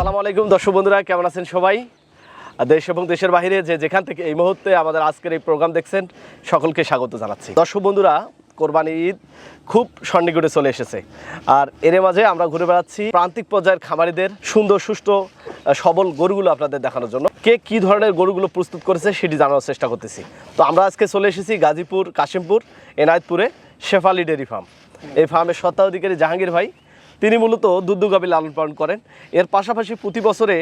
আসসালামু আলাইকুম, দর্শক বন্ধুরা, কেমন আছেন সবাই? দেশ এবং দেশের বাইরে যে যেখান থেকে এই মুহূর্তে আমাদের আজকের এই প্রোগ্রাম দেখছেন, সকলকে স্বাগত জানাচ্ছি। দর্শক বন্ধুরা, কোরবানি ঈদ খুব সন্নিকটে চলে এসেছে। আর এর মাঝে আমরা ঘুরে বেড়াচ্ছি প্রান্তিক পর্যায়ের খামারিদের সুন্দর, সুষ্ঠু সবল গরুগুলো আপনাদের দেখানোর জন্য। কে কি ধরনের গরুগুলো প্রস্তুত করেছে সেটি জানার চেষ্টা করতেছি। তো আমরা আজকে চলে এসেছি গাজীপুর, কাশিমপুর, এনায়তপুরে শেফালি ডেয়ারি ফার্ম। এই ফার্মের স্বত্বাধিকারী জাহাঙ্গীর ভাই তিনি মূলত দুধ গাভী লালন পালন করেন। এর পাশাপাশি প্রতি বছরে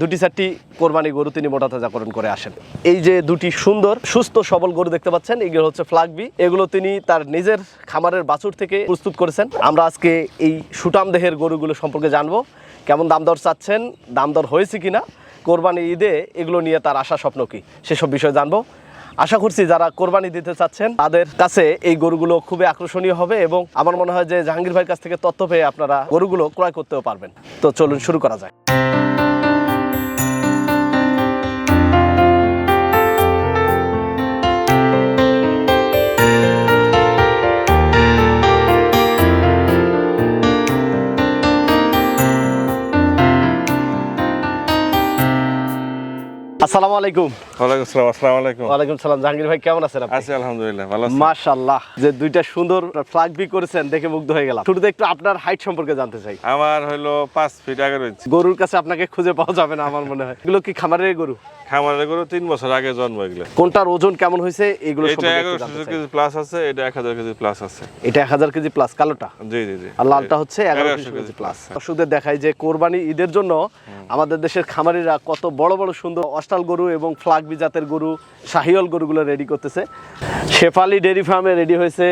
দুটি চারটি কোরবানি গরু তিনি মোটা তাজাকরণ করে আসেন। এই যে দুটি সুন্দর, সুস্থ, সবল গরু দেখতে পাচ্ছেন, এগুলো হচ্ছে ফ্লাগবি এগুলো তিনি তার নিজের খামারের বাছুর থেকে প্রস্তুত করেছেন। আমরা আজকে এই সুটাম দেহের গরুগুলো সম্পর্কে জানব। কেমন দাম দর চাচ্ছেন, দাম দর হয়েছে কিনা কোরবানি ঈদে এগুলো নিয়ে তার আশা স্বপ্ন কি, সেসব বিষয়ে জানব। আশা করছি যারা কোরবানি দিতে চাচ্ছেন, তাদের কাছে এই গরুগুলো খুবই আকর্ষণীয় হবে এবং আমার মনে হয় যে জাহাঙ্গীর ভাইয়ের কাছ থেকে তথ্য পেয়ে আপনারা গরুগুলো ক্রয় করতেও পারবেন। তো চলুন শুরু করা যায় আসসালামু আলাইকুম। ওয়ালাইকুম আসসালাম আসসালামু আলাইকুম। ওয়ালাইকুম সালাম জাহাঙ্গীর ভাই কেমন আছেন আপনি? আছি আলহামদুলিল্লাহ ভালো আছি মাশাআল্লাহ যে দুইটা সুন্দর ফ্ল্যাগ বি করেছেন দেখে মুগ্ধ হয়ে গেলাম। শুরুতে একটু আপনার হাইট সম্পর্কে জানতে চাই। আমার হলো পাঁচ ফিট আগে রয়েছে গরুর কাছে আপনাকে খুঁজে পাওয়া যাবে না আমার মনে হয়। এগুলো কি খামারের গরু? খামারের গরু তিন বছর আগে জন্ম এগুলো। কোনটার ওজন কেমন হয়েছে? এগুলো এটা এগারোশো কেজি প্লাস আছে এটা এক হাজার কেজি প্লাস আছে। এটা এক হাজার কেজি প্লাস কালোটা? জি জি জি। আর লালটা হচ্ছে এগারোশো কেজি প্লাস ওষুধের দেখায় যে কোরবানি ঈদের জন্য আমাদের দেশের খামারিরা কত বড় বড় সুন্দর অস্টাল গরু এবং ফ্লাগবি জাতের গরু শাহিওল গরুগুলো রেডি করতেছে। শেফালি ডেয়ারি ফার্মে রেডি হয়েছে।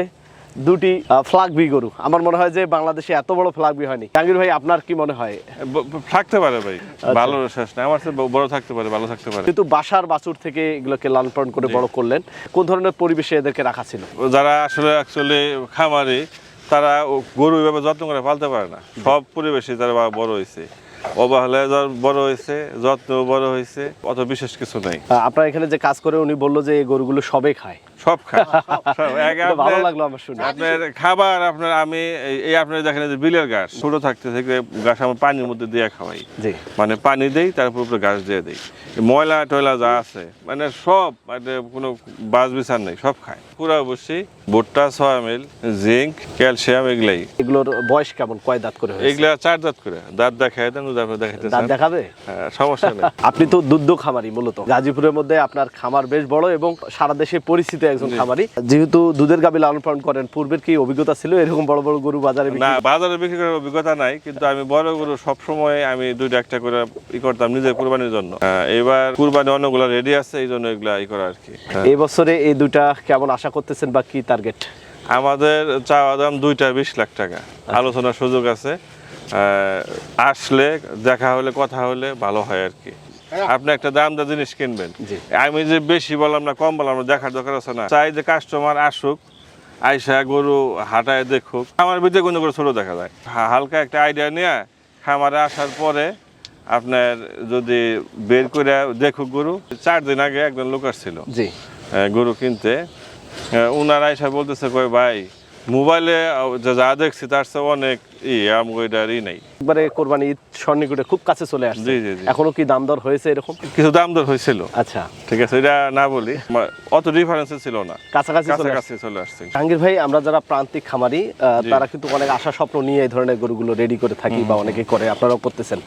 দুটি ফ্লাগবি গরু আমার মনে হয় যে বাংলাদেশে এত বড় ফ্লাগবি হয়নি। জাহাঙ্গীর ভাই আপনার কি মনে হয়? থাকতে পারে ভাই। ভালো শেষ না আমার চেয়ে বড় থাকতে পারে ভালো থাকতে পারে। কিন্তু বাসার বাছুর থেকে এগুলোকে লালন পালন করে বড় করলেন। কোন ধরনের পরিবেশে এদেরকে রাখা ছিল? যারা আসলে অ্যাকচুয়ালি খামারি তারা গরু এভাবে যত্ন করে পালতে পারে না। সব পরিবেশে তারা বড় হয়েছে। অবহেলা বড় হয়েছে যত্ন বড় হয়েছে অত বিশেষ কিছু নাই। আপনার এখানে যে কাজ করে উনি বলল যে এই গরুগুলো সবে খায়। সব খায় ভালো লাগল আমার শুনে। আপনার খাবার আপনার আমি এই- আপনার দেখেন যে বিলের ঘাস ছোট থাকতে থেকে ঘাস আমার পানির মধ্যে দিয়ে খাওয়াই। মানে পানি দেই তারপর উপরে ঘাস দিয়ে দেই। ময়লা টয়লা যা আছে মানে সব মানে কোনো বাস বিচার নেই সব খায়। পুরা বসি ভুট্টা সয়া মিল জিঙ্ক ক্যালসিয়াম এগুলাই। এগুলোর বয়স কেমন? কয় দাঁত করে? এগুলা চার দাঁত করে। দাঁত দেখায় দেন তারপর দেখাইতে দাঁত দেখাবে? হ্যাঁ, সমস্যা নেই। আপনি তো দুধ খামারি মূলত। গাজীপুরের মধ্যে আপনার খামার বেশ বড় এবং সারা দেশে পরিচিত একজন খামারি। যেহেতু দুধের গাবি লালন পালন করেন পূর্বের কি অভিজ্ঞতা ছিল? এরকম বড় বড় গরু বাজারে না বাজারে বিক্রি করার অভিজ্ঞতা নাই কিন্তু আমি বড় গরু সবসময় আমি দুইটা একটা করে ই করতাম নিজের কুরবানির জন্য। হ্যাঁ, এবার কুরবানি অন্যগুলো রেডি আছে এই জন্য এগুলা ই করা আর কি। হ্যাঁ। এই বছরে এই দুইটা কেমন আশা করতেছেন বা কি টার্গেট আমাদের চাওয়া দাম দুইটা বিশ লাখ টাকা। আলোচনার সুযোগ আছে। আসলে দেখা হলে কথা হলে ভালো হয় আর কি। আপনি একটা দাম দা জিনিস কিনবেন। আমি যে বেশি বললাম না কম বললাম না দেখার দরকার আছে না। চাই যে কাস্টমার আসুক আইসা গরু হাঁটায় দেখুক। আমার ভিতরে কোনো করে ছোট দেখা যায়। হালকা একটা আইডিয়া নিয়ে খামারে আসার পরে আপনার যদি বের করে দেখুক গরু চার দিন আগে একজন লোক আসছিল। জি। গরু কিনতে। আহ, উনারা এসে বলতেছে কয় ভাই মোবাইলে যা দেখছি তার চেয়ে অনেক ই আমগো নাই। একবারে কোরবানি ঈদ সন্নিকটে খুব কাছে চলে আসছে। জি, জি, জি। এখনও কি দাম দর হয়েছে এরকম? কিছু দাম দর হয়েছিল। আচ্ছা। ঠিক আছে এটা না বলি অত ডিফারেন্স ছিল না। কাছাকাছি কাছাকাছি চলে আসছে। জাহাঙ্গীর ভাই আমরা যারা প্রান্তিক খামারি তারা কিন্তু অনেক আশা স্বপ্ন নিয়ে এই ধরনের গরুগুলো রেডি করে থাকি বা অনেকে করে আপনারাও করতেছেন।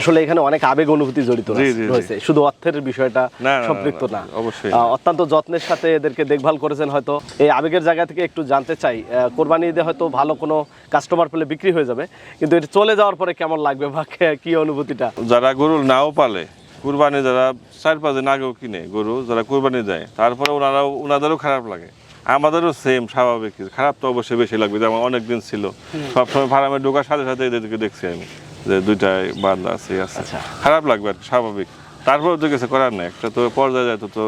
আসলে এখানে অনেক আবেগ অনুভূতি জড়িত। রয়েছে শুধু অর্থের বিষয়টা সম্পৃক্ত না, অবশ্যই। অত্যন্ত যত্নের সাথে এদেরকে দেখভাল করেছেন হয়তো। এই আবেগের জায়গা থেকে একটু জানতে চাই কোরবানি ঈদে হয়তো ভালো কোনো কাস্টমার পেলে বিক্রি হয়ে যাবে। কিন্তু এটা চলে যাওয়ার পরে কেমন লাগবে বা কি অনুভূতিটা? যারা গরু নাও পালে কুরবানি যারা চার পাঁচ দিন আগেও কিনে গরু যারা কুরবানি দেয় তারপরে ওনারাও ওনাদেরও খারাপ লাগে। আমাদেরও সেম স্বাভাবিক। খারাপ তো অবশ্যই বেশি লাগবে যেমন অনেক দিন ছিল সবসময় ফার্মে ঢোকার সাথে সাথে এদেরকে দেখছি আমি যে দুইটাই বান্ধা আছে আছে। আচ্ছা। খারাপ লাগবে আর স্বাভাবিক। তারপরে তো কিছু করার নেই। একটা তো পর্যায়ে যায় তো তো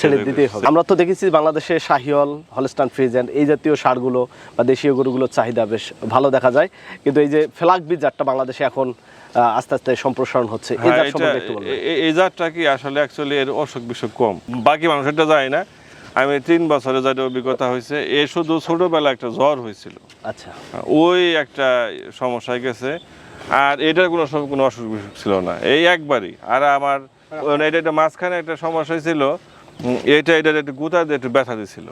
ছেড়ে দিতেই হবে। আমরা তো দেখেছি বাংলাদেশে শাহিওল হলস্টান ফ্রিজেন এই জাতীয় সারগুলো বা দেশীয় গরুগুলোর চাহিদা বেশ ভালো দেখা যায়। কিন্তু এই যে ফ্লাগ বীজ জাতটা বাংলাদেশে এখন আস্তে আস্তে সম্প্রসারণ হচ্ছে এই হ্যাঁ, জাত সম্পর্কে একটু বলবেন। এই জাতটা কি আসলে অ্যাকচুয়ালি এর অসুখ বিসুখ কম? বাকি মানুষ এটা যায় না। আমি তিন বছরে যেটা অভিজ্ঞতা হয়েছে এ শুধু ছোটবেলা একটা জ্বর হয়েছিল। আচ্ছা। ওই একটা সমস্যায় গেছে। আর এটার কোনো কোনো অসুখ বিসুখ ছিল না। এই একবারই। আর আমার এটা একটা মাঝখানে একটা সমস্যা হয়েছিল। এটা এটার একটু গুতা একটু ব্যথা দিছিল।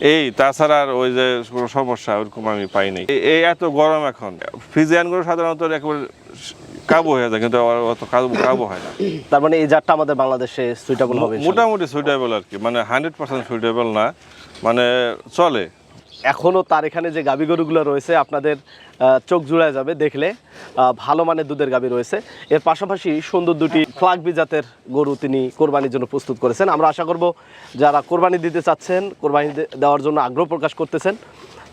এই তাছাড়া আর ওই যে কোনো সমস্যা ওরকম আমি পাইনি। এই- এই এত গরম এখন। ফিজিয়ানগুলো সাধারণত একেবারে কাবু হয়ে যায় কিন্তু অত কাবু কাবু হয় না। তার মানে এই জাতটা আমাদের বাংলাদেশে সুইটেবল হবে মোটামুটি সুইটেবল আর কি মানে হান্ড্রেড পার্সেন্ট সুইটেবল না মানে চলে। এখনও তার এখানে যে গাবি গরুগুলো রয়েছে আপনাদের চোখ জুড়ায় যাবে দেখলে। আহ, ভালো মানের দুধের গাবি রয়েছে। এর পাশাপাশি সুন্দর দুটি ফ্লাগবি জাতের গরু তিনি কোরবানির জন্য প্রস্তুত করেছেন। আমরা আশা করব যারা কোরবানি দিতে চাচ্ছেন কোরবানি দেওয়ার জন্য আগ্রহ প্রকাশ করতেছেন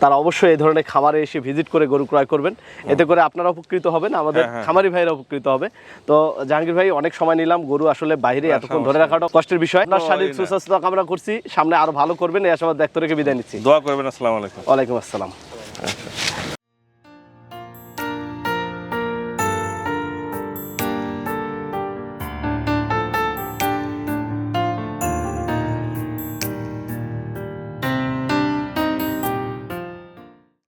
তারা অবশ্যই এই ধরনের খামারে এসে ভিজিট করে গরু ক্রয় করবেন। এতে করে আপনারা উপকৃত হবেন আমাদের হ্যাঁ, হ্যাঁ। খামারি ভাইরা উপকৃত হবে। তো জাহাঙ্গীর ভাই অনেক সময় নিলাম গরু আসলে বাইরে এতক্ষণ ধরে রাখাটা কষ্টের বিষয়। আপনার শারীরিক সুস্বাস্থ্য কামনা করছি সামনে আরও ভালো করবেন এই আশাবাদ ব্যক্ত রেখে বিদায় নিচ্ছি। দোয়া করবেন আসসালামু আলাইকুম। ওয়ালাইকুম আসসালাম।